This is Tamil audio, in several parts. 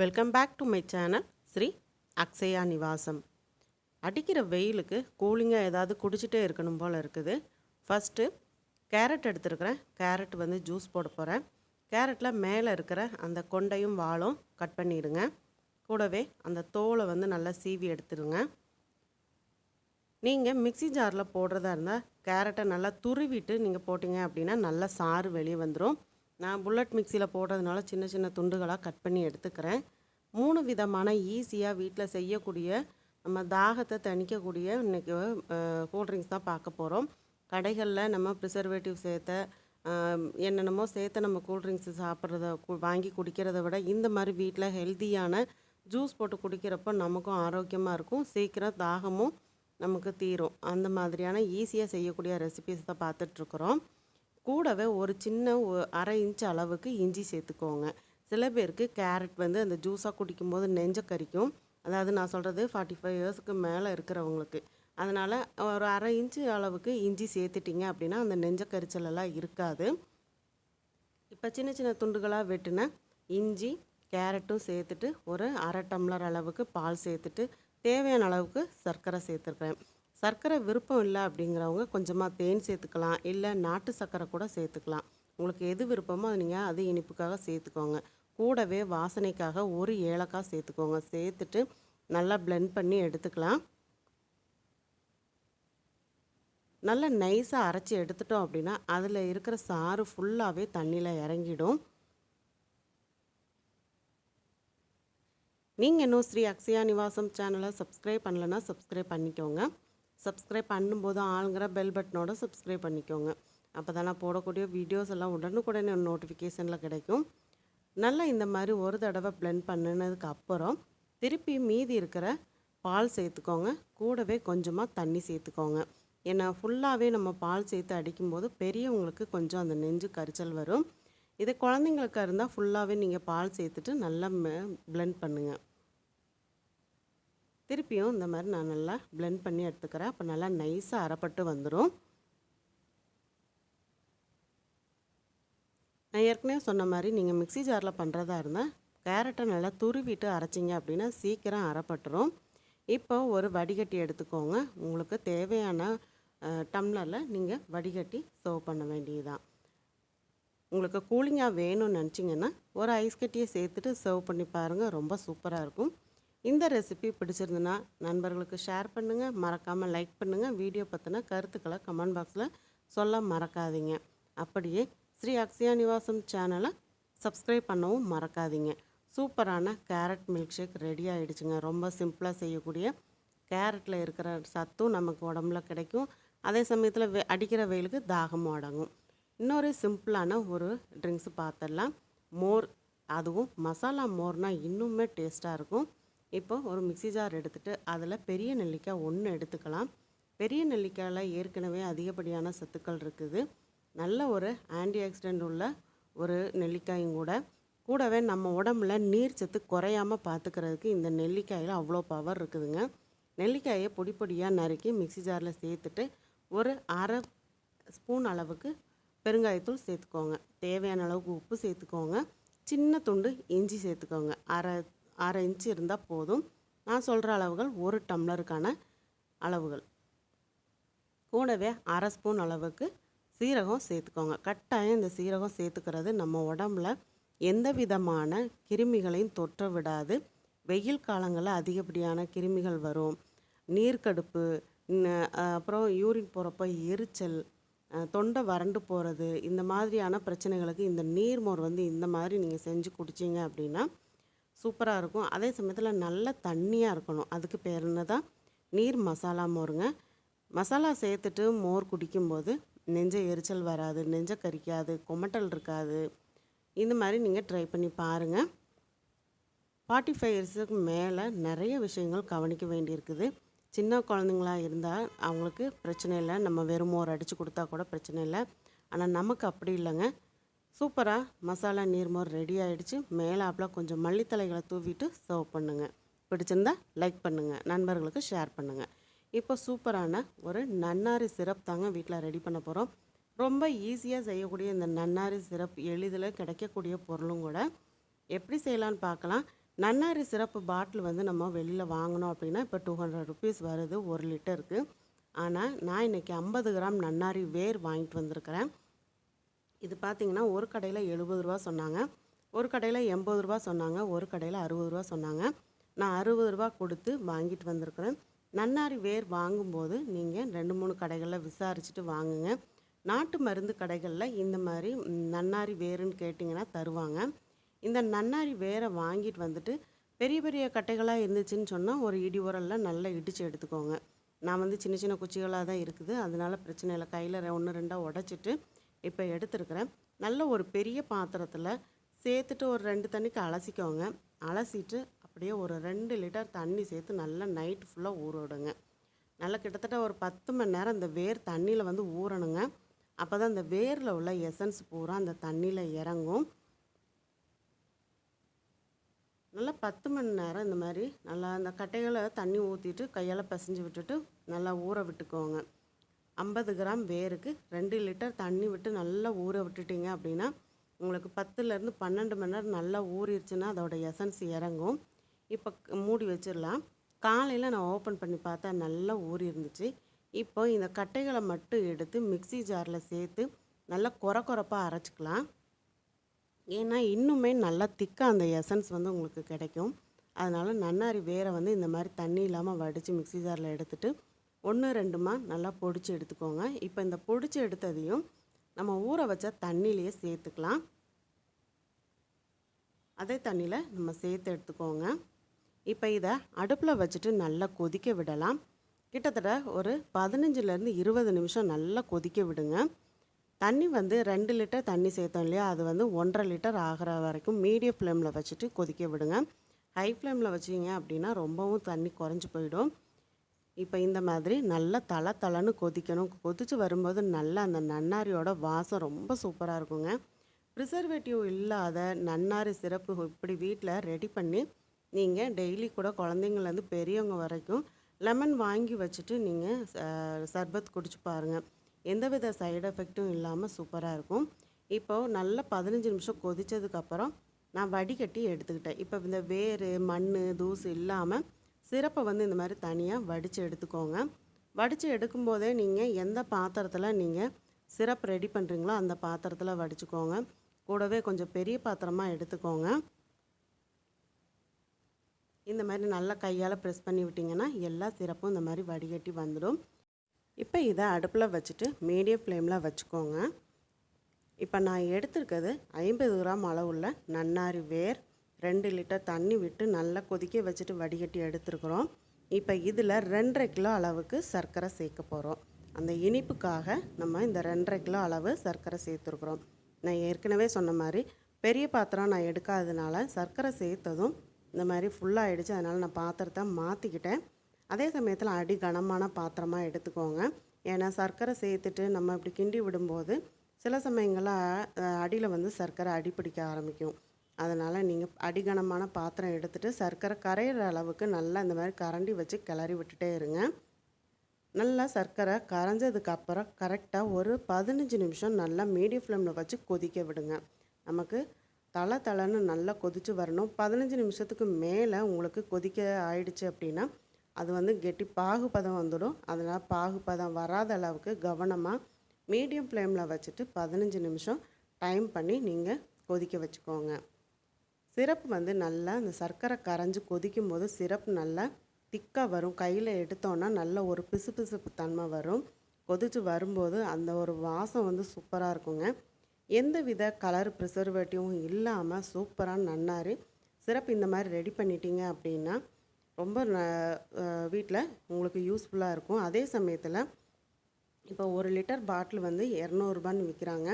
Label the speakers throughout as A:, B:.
A: Welcome back to my channel Shri Akshaya Nivasam அடிக்கிற வெயிலுக்கு கூலிங்காக ஏதாவது குடிச்சிட்டே இருக்கணும் போல் இருக்குது. ஃபஸ்ட்டு கேரட் எடுத்துருக்கிறேன். கேரட் வந்து ஜூஸ் போட போகிறேன் கேரட்டில் மேலே இருக்கிற அந்த கொண்டையும் வாழும் கட் பண்ணிடுங்க. கூடவே அந்த தோலை வந்து நல்லா சீவி எடுத்துருங்க நீங்கள் மிக்ஸி ஜாரில் போடுறதா இருந்தால் கேரட்டை நல்லா துருவிட்டு நீங்கள் போட்டிங்க அப்படின்னா நல்லா சாறு வெளியே வந்துடும் நான் புல்லட் மிக்சியில் போடுறதுனால சின்ன சின்ன துண்டுகளாக கட் பண்ணி எடுத்துக்கிறேன். மூணு விதமான ஈஸியாக வீட்டில் செய்யக்கூடிய நம்ம தாகத்தை தணிக்கக்கூடிய இன்றைக்கி கூல்ட்ரிங்க்ஸ் தான் பார்க்க போகிறோம் கடைகளில் நம்ம ப்ரிசர்வேட்டிவ் சேர்த்த என்னென்னமோ சேர்த்து நம்ம கூல்ட்ரிங்க்ஸ் சாப்பிட்றத வாங்கி குடிக்கிறத விட இந்த மாதிரி வீட்டில் ஹெல்த்தியான ஜூஸ் போட்டு குடிக்கிறப்போ நமக்கும் ஆரோக்கியமாக இருக்கும். சீக்கிரம் தாகமும் நமக்கு தீரும். அந்த மாதிரியான ஈஸியாக செய்யக்கூடிய ரெசிபிஸ் தான் பார்த்துட்ருக்குறோம் கூடவே ஒரு சின்ன அரை இன்ச் அளவுக்கு இஞ்சி சேர்த்துக்கோங்க. சில பேருக்கு கேரட் வந்து அந்த ஜூஸாக குடிக்கும்போது நெஞ்ச கறிக்கும் அதாவது நான் சொல்கிறது ஃபார்ட்டி ஃபைவ் இயர்ஸ்க்கு மேலே இருக்கிறவங்களுக்கு. அதனால் ஒரு அரை இன்ச்சு அளவுக்கு இஞ்சி சேர்த்துட்டிங்க அப்படின்னா அந்த நெஞ்ச கரிச்சலெல்லாம் இருக்காது. இப்போ சின்ன சின்ன துண்டுகளாக வெட்டின இஞ்சி கேரட்டும் சேர்த்துட்டு ஒரு அரை டம்ளர் அளவுக்கு பால் சேர்த்துட்டு தேவையான அளவுக்கு சர்க்கரை சேர்த்துருக்குறேன் சர்க்கரை விருப்பம் இல்லை அப்படிங்கிறவங்க கொஞ்சமாக தேன் சேர்த்துக்கலாம். இல்லை நாட்டு சர்க்கரை கூட சேர்த்துக்கலாம். உங்களுக்கு எது விருப்பமோ அது நீங்கள் அது இனிப்புக்காக சேர்த்துக்கோங்க. கூடவே வாசனைக்காக ஒரு ஏலக்காய் சேர்த்துக்கோங்க. சேர்த்துட்டு நல்லா பிளெண்ட் பண்ணி எடுத்துக்கலாம். நல்லா நைஸாக அரைச்சி எடுத்துட்டோம் அப்படின்னா அதில் இருக்கிற சாறு ஃபுல்லாகவே தண்ணியில் இறங்கிடும். நீங்கள் இன்னும் ஸ்ரீ அக்ஷயா நிவாசம் சேனலை சப்ஸ்கிரைப் பண்ணலைன்னா சப்ஸ்கிரைப் பண்ணிக்கோங்க. சப்ஸ்கிரைப் பண்ணும்போது ஆளுங்கிற பெல் பட்டனோட சப்ஸ்கிரைப் பண்ணிக்கோங்க. அப்போ தான் நான் போடக்கூடிய வீடியோஸ் எல்லாம் உடனுக்குடனே நோட்டிஃபிகேஷனில் கிடைக்கும். நல்லா இந்த மாதிரி ஒரு தடவை பிளெண்ட் பண்ணினதுக்கு அப்புறம் திருப்பி மீதி இருக்கிற பால் சேர்த்துக்கோங்க. கூடவே கொஞ்சமாக தண்ணி சேர்த்துக்கோங்க. ஏன்னா ஃபுல்லாகவே நம்ம பால் சேர்த்து அடிக்கும்போது பெரியவங்களுக்கு கொஞ்சம் அந்த நெஞ்சு கரிச்சல் வரும். இது குழந்தைங்களுக்காக இருந்தால் ஃபுல்லாகவே நீங்கள் பால் சேர்த்துட்டு நல்லா பிளெண்ட் பண்ணுங்கள் திருப்பியும் இந்த மாதிரி நான் நல்லா ப்ளெண்ட் பண்ணி எடுத்துக்கிறேன். அப்போ நல்லா நைஸாக அரைப்பட்டு வந்துடும் நான் ஏற்கனவே சொன்ன மாதிரி நீங்கள் மிக்ஸி ஜாரில் பண்ணுறதா இருந்தால் கேரட்டை நல்லா துருவிட்டு அரைச்சிங்க அப்படின்னா சீக்கிரம் அரைப்பட்டுரும். இப்போ ஒரு வடிகட்டி எடுத்துக்கோங்க. உங்களுக்கு தேவையான டம்ளரில் நீங்கள் வடிகட்டி சர்வ் பண்ண வேண்டியதுதான். உங்களுக்கு கூலிங்காக வேணும்னு நினச்சிங்கன்னா ஒரு ஐஸ் கட்டியை சேர்த்துட்டு சர்வ் பண்ணி பாருங்கள் ரொம்ப சூப்பராக இருக்கும். இந்த ரெசிபி பிடிச்சிருந்துன்னா நண்பர்களுக்கு ஷேர் பண்ணுங்கள் மறக்காமல் லைக் பண்ணுங்கள் வீடியோ பற்றின கருத்துக்களை கமெண்ட் பாக்ஸில் சொல்ல மறக்காதீங்க. அப்படியே ஸ்ரீ அக்ஷயா நிவாசம் சேனலை சப்ஸ்கிரைப் பண்ணவும் மறக்காதீங்க. சூப்பரான கேரட் மில்க் ஷேக் ரெடி ஆகிடுச்சுங்க ரொம்ப சிம்பிளாக செய்யக்கூடிய கேரட்டில் இருக்கிற சத்தும் நமக்கு உடம்புல கிடைக்கும். அதே சமயத்தில் வெ அடிக்கிற வெயிலுக்கு தாகமும் அடங்கும். இன்னொரு சிம்பிளான ஒரு ட்ரிங்க்ஸ் பார்த்துடலாம். மோர் அதுவும் மசாலா மோர்னால் இன்னுமே டேஸ்ட்டாக இருக்கும். இப்போ ஒரு மிக்ஸி ஜார் எடுத்துகிட்டு அதில் பெரிய நெல்லிக்காய் ஒன்று எடுத்துக்கலாம். பெரிய நெல்லிக்காயில் ஏற்கனவே அதிகப்படியான சத்துக்கள் இருக்குது. நல்ல ஒரு ஆன்டி ஆக்சிடெண்ட் உள்ள ஒரு நெல்லிக்காயும் கூட. கூடவே நம்ம உடம்புல நீர் சத்து குறையாமல் பார்த்துக்கிறதுக்கு இந்த நெல்லிக்காயில் அவ்வளோ பவர் இருக்குதுங்க. நெல்லிக்காயை பொடி பொடியாக நறுக்கி மிக்ஸி ஜாரில் சேர்த்துட்டு ஒரு அரை ஸ்பூன் அளவுக்கு பெருங்காயத்தூள் சேர்த்துக்கோங்க. தேவையான அளவுக்கு உப்பு சேர்த்துக்கோங்க. சின்ன துண்டு இஞ்சி சேர்த்துக்கோங்க. அரை அரை இன்ச்சு இருந்தால் போதும். நான் சொல்கிற அளவுகள் ஒரு டம்ளருக்கான அளவுகள். கூடவே அரை ஸ்பூன் அளவுக்கு சீரகம் சேர்த்துக்கோங்க. கட்டாயம் இந்த சீரகம் சேர்த்துக்கிறது நம்ம உடம்புல எந்த விதமான கிருமிகளையும் தொற்ற விடாது. வெயில் காலங்களில் அதிகப்படியான கிருமிகள் வரும். நீர்க்கடுப்பு அப்புறம் யூரின் போகிறப்ப எரிச்சல் தொண்டை வறண்டு போகிறது இந்த மாதிரியான பிரச்சனைகளுக்கு இந்த நீர்மோர் வந்து இந்த மாதிரி நீங்கள் செஞ்சு குடிச்சிங்க அப்படின்னா சூப்பராக இருக்கும். அதே சமயத்தில் நல்ல தண்ணியாக இருக்கணும். அதுக்கு பேர் என்னதான் நீர் மசாலா மோருங்க. மசாலா சேர்த்துட்டு மோர் குடிக்கும்போது நெஞ்ச எரிச்சல் வராது நெஞ்ச கறிக்காது குமட்டல் இருக்காது. இந்த மாதிரி நீங்கள் ட்ரை பண்ணி பாருங்கள் ஃபார்ட்டி ஃபைவ் இயர்ஸுக்கு மேலே நிறைய விஷயங்கள் கவனிக்க வேண்டியிருக்குது. சின்ன குழந்தைங்களா இருந்தால் அவங்களுக்கு பிரச்சனை இல்லை. நம்ம வெறும் மோர் அடித்து கொடுத்தா கூட பிரச்சனை இல்லை. ஆனால் நமக்கு அப்படி இல்லைங்க. சூப்பராக மசாலா நீர்மோர் ரெடி ஆயிடுச்சு. மேலாப்பில் கொஞ்சம் மல்லித்தலைகளை தூவிட்டு சர்வ் பண்ணுங்கள் பிடிச்சிருந்தா லைக் பண்ணுங்கள் நண்பர்களுக்கு ஷேர் பண்ணுங்கள் இப்போ சூப்பரான ஒரு நன்னாரி சிரப் தாங்க வீட்டில் ரெடி பண்ண போகிறோம் ரொம்ப ஈஸியாக செய்யக்கூடிய இந்த நன்னாரி சிரப் எளிதில் கிடைக்கக்கூடிய பொருளும் கூட எப்படி செய்யலான்னு பார்க்கலாம். நன்னாரி சிரப்பு பாட்டில் வந்து நம்ம வெளியில் வாங்கினோம் அப்படின்னா இப்போ டூ ஹண்ட்ரட் ருபீஸ் வருது. ஒரு லிட்டருக்கு ஆனால் நான் இன்றைக்கி ஐம்பது கிராம் நன்னாரி வேர் வாங்கிட்டு வந்திருக்கிறேன். இது பார்த்தீங்கன்னா ஒரு கடையில் எழுபது ரூபா சொன்னாங்க. ஒரு கடையில் எண்பது ரூபா சொன்னாங்க. ஒரு கடையில் அறுபது ரூபா சொன்னாங்க. நான் அறுபது ரூபா கொடுத்து வாங்கிட்டு வந்திருக்கிறேன். நன்னாரி வேர் வாங்கும்போது நீங்கள் ரெண்டு மூணு கடைகளில் விசாரிச்சுட்டு வாங்குங்க. நாட்டு மருந்து கடைகளில் இந்த மாதிரி நன்னாரி வேருன்னு கேட்டிங்கன்னா தருவாங்க. இந்த நன்னாரி வேரை வாங்கிட்டு வந்துட்டு பெரிய பெரிய கட்டைகளாக இருந்துச்சுன்னு சொன்னால் ஒரு இடி உரலில் நல்லா இடித்து எடுத்துக்கோங்க. நான் வந்து சின்ன சின்ன குச்சிகளாக தான் இருக்குது. அதனால பிரச்சனை இல்லை. கையில் ஒன்று ரெண்டாக உடச்சிட்டு இப்போ எடுத்துருக்கிறேன். நல்ல ஒரு பெரிய பாத்திரத்தில் சேர்த்துட்டு ஒரு ரெண்டு தண்ணிக்கு அலசிக்கோங்க. அலசிட்டு அப்படியே ஒரு ரெண்டு லிட்டர் தண்ணி சேர்த்து நல்லா நைட் ஃபுல்லாக ஊற விடுங்க. நல்லா கிட்டத்தட்ட ஒரு பத்து மணி நேரம் இந்த வேர் தண்ணியில் வந்து ஊறணுங்க. அப்போ தான் இந்த வேரில் உள்ள எசன்ஸ் பூரா அந்த தண்ணியில் இறங்கும். நல்லா பத்து மணி நேரம் இந்த மாதிரி நல்லா அந்த கட்டைகளை தண்ணி ஊற்றிட்டு கையால் பிசைஞ்சு விட்டுட்டு நல்லா ஊற விட்டுக்கோங்க. ஐம்பது கிராம் வேருக்கு ரெண்டு லிட்டர் தண்ணி விட்டு நல்லா ஊற விட்டுட்டீங்க அப்படின்னா உங்களுக்கு பத்துலேருந்து பன்னெண்டு மணி நேரம் நல்லா ஊறிடுச்சுன்னா அதோடய எசன்ஸ் இறங்கும். இப்போ மூடி வச்சிடலாம். காலையில் நான் ஓப்பன் பண்ணி பார்த்தா நல்லா ஊறி இருந்துச்சு இப்போ இந்த கட்டைகளை மட்டும் எடுத்து மிக்ஸி ஜாரில் சேர்த்து நல்லா கொர கொரப்பாக அரைச்சிக்கலாம். ஏன்னா இன்னுமே நல்லா திக்காக அந்த எசன்ஸ் வந்து உங்களுக்கு கிடைக்கும். அதனால் நன்னாரி வேரை வந்து இந்த மாதிரி தண்ணி இல்லாமல் வடித்து மிக்ஸி ஜாரில் எடுத்துகிட்டு ஒன்று ரெண்டுமா? நல்லா பொடிச்சு எடுத்துக்கோங்க. இப்போ இந்த பொடிச்சு எடுத்ததையும் நம்ம ஊற வச்ச தண்ணியிலையே சேர்த்துக்கலாம். அதே தண்ணியில் நம்ம சேர்த்து எடுத்துக்கோங்க. இப்போ இதை அடுப்பில் வச்சுட்டு நல்லா கொதிக்க விடலாம். கிட்டத்தட்ட ஒரு பதினஞ்சுலேருந்து இருபது நிமிஷம் நல்லா கொதிக்க விடுங்க. தண்ணி வந்து ரெண்டு லிட்டர் தண்ணி சேர்த்தோம் இல்லையா? அது வந்து ஒன்றரை லிட்டர் ஆகிற வரைக்கும் மீடியம் ஃப்ளேமில் வச்சுட்டு கொதிக்க விடுங்க. ஹை ஃப்ளேமில் வச்சிங்க அப்படின்னா ரொம்பவும் தண்ணி குறைஞ்சி போயிடும். இப்போ இந்த மாதிரி நல்லா தலை தலைன்னு கொதிக்கணும். கொதித்து வரும்போது நல்லா அந்த நன்னாரியோட வாசம் ரொம்ப சூப்பராக இருக்குங்க. ப்ரிசர்வேட்டிவ் இல்லாத நன்னாரி சிறப்பு இப்படி வீட்டில் ரெடி பண்ணி நீங்கள் டெய்லி கூட குழந்தைங்கள்லேருந்து பெரியவங்க வரைக்கும் லெமன் வாங்கி வச்சுட்டு நீங்கள் சர்பத் குடிச்சு பாருங்கள் எந்தவித சைடு எஃபெக்ட்டும் இல்லாமல் சூப்பராக இருக்கும். இப்போது நல்லா பதினஞ்சு நிமிஷம் கொதித்ததுக்கப்புறம் நான் வடிகட்டி எடுத்துக்கிட்டேன். இப்போ இந்த வேர் மண் தூசு இல்லாமல் சிரப்பை வந்து இந்த மாதிரி தனியாக வடித்து எடுத்துக்கோங்க. வடித்து எடுக்கும்போதே நீங்கள் எந்த பாத்திரத்தில் நீங்கள் சிரப் ரெடி பண்ணுறீங்களோ அந்த பாத்திரத்தில் வடிச்சுக்கோங்க. கூடவே கொஞ்சம் பெரிய பாத்திரமாக எடுத்துக்கோங்க. இந்த மாதிரி நல்லா கையால் ப்ரெஸ் பண்ணி விட்டிங்கன்னா எல்லா சிரப்பும் இந்த மாதிரி வடிகட்டி வந்துடும். இப்போ இதை அடுப்பில் வச்சுட்டு மீடியம் ஃப்ளேமில் வச்சுக்கோங்க. இப்போ நான் எடுத்திருக்கிறது ஐம்பது கிராம் அளவுள்ள நன்னாரி வேர். ரெண்டு லிட்டர் தண்ணி விட்டு நல்லா கொதிக்க வச்சுட்டு வடிகட்டி எடுத்துருக்குறோம். இப்போ இதில் ரெண்டரை கிலோ அளவுக்கு சர்க்கரை சேர்க்க போகிறோம் அந்த இனிப்புக்காக நம்ம இந்த ரெண்டரை கிலோ அளவு சர்க்கரை சேர்த்துருக்குறோம். நான் ஏற்கனவே சொன்ன மாதிரி பெரிய பாத்திரம் நான் எடுக்காததுனால சர்க்கரை சேர்த்ததும் இந்த மாதிரி ஃபுல்லாகிடுச்சு அதனால் நான் பாத்திரத்தை மாற்றிக்கிட்டேன் அதே சமயத்தில் அடி கனமான பாத்திரமாக எடுத்துக்கோங்க. ஏன்னா சர்க்கரை சேர்த்துட்டு நம்ம இப்படி கிண்டி விடும்போது சில சமயங்களில் அடியில் வந்து சர்க்கரை அடி பிடிக்க ஆரம்பிக்கும். அதனால் நீங்கள் அடிகனமான பாத்திரம் எடுத்துகிட்டு சர்க்கரை கரையிற அளவுக்கு நல்லா இந்த மாதிரி கரண்டி வச்சு கிளறி விட்டுட்டே இருங்க. நல்லா சர்க்கரை கரைஞ்சதுக்கு அப்புறம் கரெக்டாக ஒரு பதினஞ்சு நிமிஷம் நல்லா மீடியம் ஃப்ளேமில் வச்சு கொதிக்க விடுங்க. நமக்கு தலை தலைன்னு நல்லா கொதிச்சு வரணும். பதினஞ்சு நிமிஷத்துக்கு மேலே உங்களுக்கு கொதிக்க ஆயிடுச்சு அப்படின்னா அது வந்து கெட்டி பாகுபதம் வந்துடும். அதனால் பாகுபதம் வராத அளவுக்கு கவனமாக மீடியம் ஃப்ளேமில் வச்சுட்டு பதினஞ்சு நிமிஷம் டைம் பண்ணி நீங்கள் கொதிக்க வச்சுக்கோங்க. சிரப் வந்து நல்லா அந்த சர்க்கரை கரைஞ்சி கொதிக்கும் போது சிரப் நல்லா திக்காக வரும். கையில் எடுத்தோன்னா நல்ல ஒரு பிசுபிசுப்பு தன்மை வரும். கொதிச்சு வரும்போது அந்த ஒரு வாசம் வந்து சூப்பராக இருக்குங்க. எந்த வித கலர் ப்ரிசர்வேட்டிவும் இல்லாமல் சூப்பராக நன்னார். சிரப் இந்த மாதிரி ரெடி பண்ணிட்டீங்க அப்படின்னா ரொம்ப வீட்டில் உங்களுக்கு யூஸ்ஃபுல்லாக இருக்கும். அதே சமயத்தில் இப்போ ஒரு லிட்டர் பாட்டில் வந்து இரநூறுபான்னு விற்கிறாங்க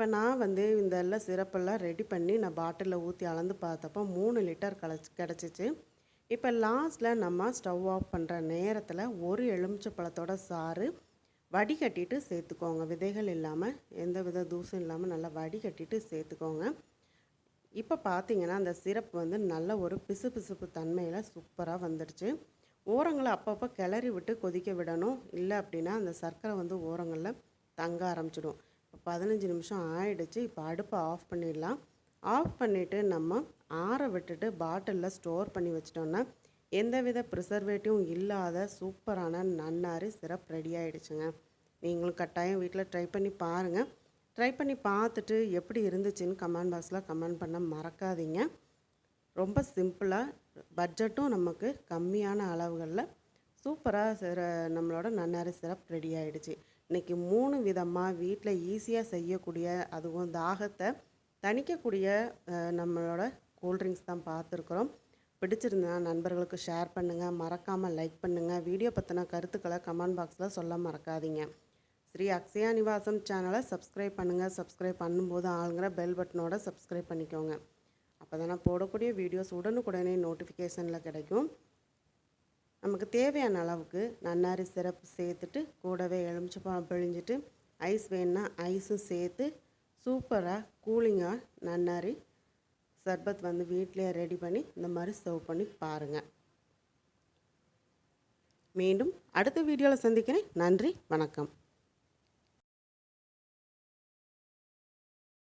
A: இப்போ நான் வந்து இந்த எல்லாம் சிரப்பெல்லாம் ரெடி பண்ணி நான் பாட்டிலில் ஊற்றி அளந்து பார்த்தப்போ மூணு லிட்டர் கலச்சி கிடச்சிச்சு. இப்போ லாஸ்ட்டில் நம்ம ஸ்டவ் ஆஃப் பண்ணுற நேரத்தில் ஒரு எலுமிச்சை பழத்தோட சாறு வடிகட்டிட்டு சேர்த்துக்கோங்க. விதைகள் இல்லாமல் எந்த வித தூசும் இல்லாமல் நல்லா வடிகட்டிட்டு சேர்த்துக்கோங்க. இப்போ பார்த்தீங்கன்னா அந்த சிரப் வந்து நல்ல ஒரு பிசு பிசுப்பு தன்மையில் சூப்பராக வந்துடுச்சு. ஓரங்களை அப்பப்போ கிளறி விட்டு கொதிக்க விடணும். இல்லை அப்படின்னா அந்த சர்க்கரை வந்து ஓரங்களில் தங்க ஆரம்பிச்சிடும். பதினஞ்சு நிமிஷம் ஆயிடுச்சு இப்போ அடுப்பை ஆஃப் பண்ணிடலாம். ஆஃப் பண்ணிவிட்டு நம்ம ஆற விட்டுட்டு பாட்டிலில் ஸ்டோர் பண்ணி வச்சிட்டோன்னா எந்தவித ப்ரிசர்வேட்டிவும் இல்லாத சூப்பரான நன்னாரி சிரப் ரெடி ஆகிடுச்சுங்க நீங்களும் கட்டாயம் வீட்டில் ட்ரை பண்ணி பாருங்கள் ட்ரை பண்ணி பார்த்துட்டு எப்படி இருந்துச்சுன்னு கமெண்ட் பாக்ஸில் கமெண்ட் பண்ண மறக்காதீங்க. ரொம்ப சிம்பிளாக பட்ஜெட்டும் நமக்கு கம்மியான அளவுகளில் சூப்பராக சிற நம்மளோட நன்னாரி சிரப் ரெடி ஆகிடுச்சு இன்றைக்கி மூணு விதமாக வீட்டில் ஈஸியாக செய்யக்கூடிய அதுவும் தாகத்தை தணிக்கக்கூடிய நம்மளோட கூல்ட்ரிங்க்ஸ் தான் பார்த்துருக்குறோம் பிடிச்சிருந்தா நண்பர்களுக்கு ஷேர் பண்ணுங்கள் மறக்காமல் லைக் பண்ணுங்கள் வீடியோ பற்றின கருத்துக்களை கமெண்ட் பாக்ஸில் சொல்ல மறக்காதீங்க. ஸ்ரீ அக்ஷயா நிவாசம் சேனலை சப்ஸ்கிரைப் பண்ணுங்கள் சப்ஸ்கிரைப் பண்ணும்போது ஆளுங்கிற பெல் பட்டனோட சப்ஸ்கிரைப் பண்ணிக்கோங்க. அப்போ தான் போடக்கூடிய வீடியோஸ் உடனுக்குடனே நோட்டிஃபிகேஷனில் கிடைக்கும். நமக்கு தேவையான அளவுக்கு நன்னாரி சிறப்பு சேர்த்துட்டு கூடவே எலுமிச்சப்பழம் பிழிஞ்சிட்டு ஐஸ் வேணுன்னா ஐஸும் சேர்த்து சூப்பராக கூலிங்காக நன்னாரி சர்பத் வந்து வீட்டிலே ரெடி பண்ணி இந்த மாதிரி சர்வ் பண்ணி பாருங்கள் மீண்டும் அடுத்த வீடியோவில் சந்திக்கிறேன். நன்றி வணக்கம்.